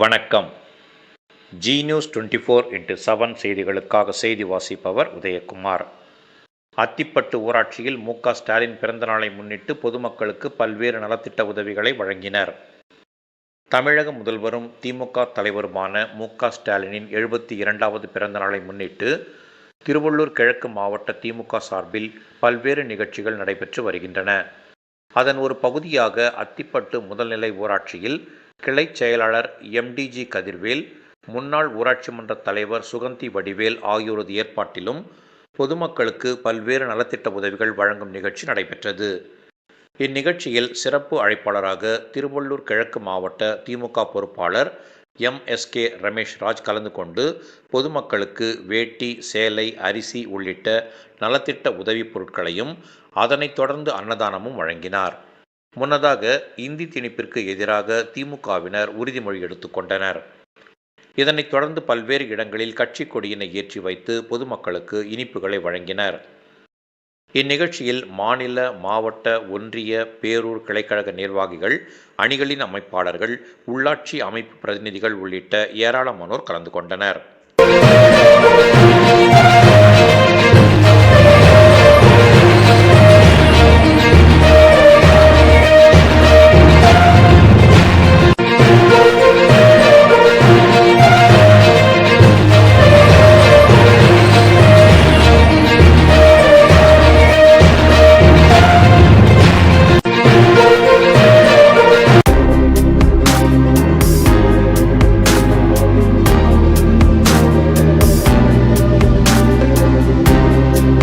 வணக்கம். Zee news twenty four into seven செய்திகளுக்காக செய்தி வாசிப்பவர் உதயகுமார். அத்திப்பட்டு ஊராட்சியில் மு க ஸ்டாலின் பிறந்தநாளை முன்னிட்டு பொதுமக்களுக்கு பல்வேறு நலத்திட்ட உதவிகளை வழங்கினர். தமிழக முதல்வரும் திமுக தலைவருமான மு க ஸ்டாலினின் எழுபத்தி இரண்டாவது பிறந்தநாளை முன்னிட்டு திருவள்ளூர் கிழக்கு மாவட்ட திமுக சார்பில் பல்வேறு நிகழ்ச்சிகள் நடைபெற்று வருகின்றன. அதன் ஒரு பகுதியாக அத்திப்பட்டு முதல்நிலை ஊராட்சியில் கிளை செயலாளர் எம்டிஜி கதிர்வேல் முன்னாள் ஊராட்சி மன்ற தலைவர் சுகந்தி வடிவேல் ஆகியோரது ஏற்பாட்டிலும் பொதுமக்களுக்கு பல்வேறு நலத்திட்ட உதவிகள் வழங்கும் நிகழ்ச்சி நடைபெற்றது. இந்நிகழ்ச்சியில் சிறப்பு அழைப்பாளராக திருவள்ளூர் கிழக்கு மாவட்ட திமுக பொறுப்பாளர் M S K Ramesh Raj கலந்து கொண்டு பொதுமக்களுக்கு வேட்டி சேலை அரிசி உள்ளிட்ட நலத்திட்ட உதவிப் பொருட்களையும் அதனைத் தொடர்ந்து அன்னதானமும் வழங்கினார். முன்னதாக இந்தி திணிப்பிற்கு எதிராக திமுகவினர் உறுதிமொழி எடுத்துக்கொண்டனர் இதனைத் தொடர்ந்து பல்வேறு இடங்களில் கட்சி கொடியினை ஏற்றி வைத்து பொதுமக்களுக்கு இனிப்புகளை வழங்கினர். இந்நிகழ்ச்சியில் மாநில மாவட்ட ஒன்றிய பேரூர் கிளைக்கழக நிர்வாகிகள் அணிகளின் அமைப்பாளர்கள் உள்ளாட்சி அமைப்பு பிரதிநிதிகள் உள்ளிட்ட ஏராளமானோர் கலந்து கொண்டனர்.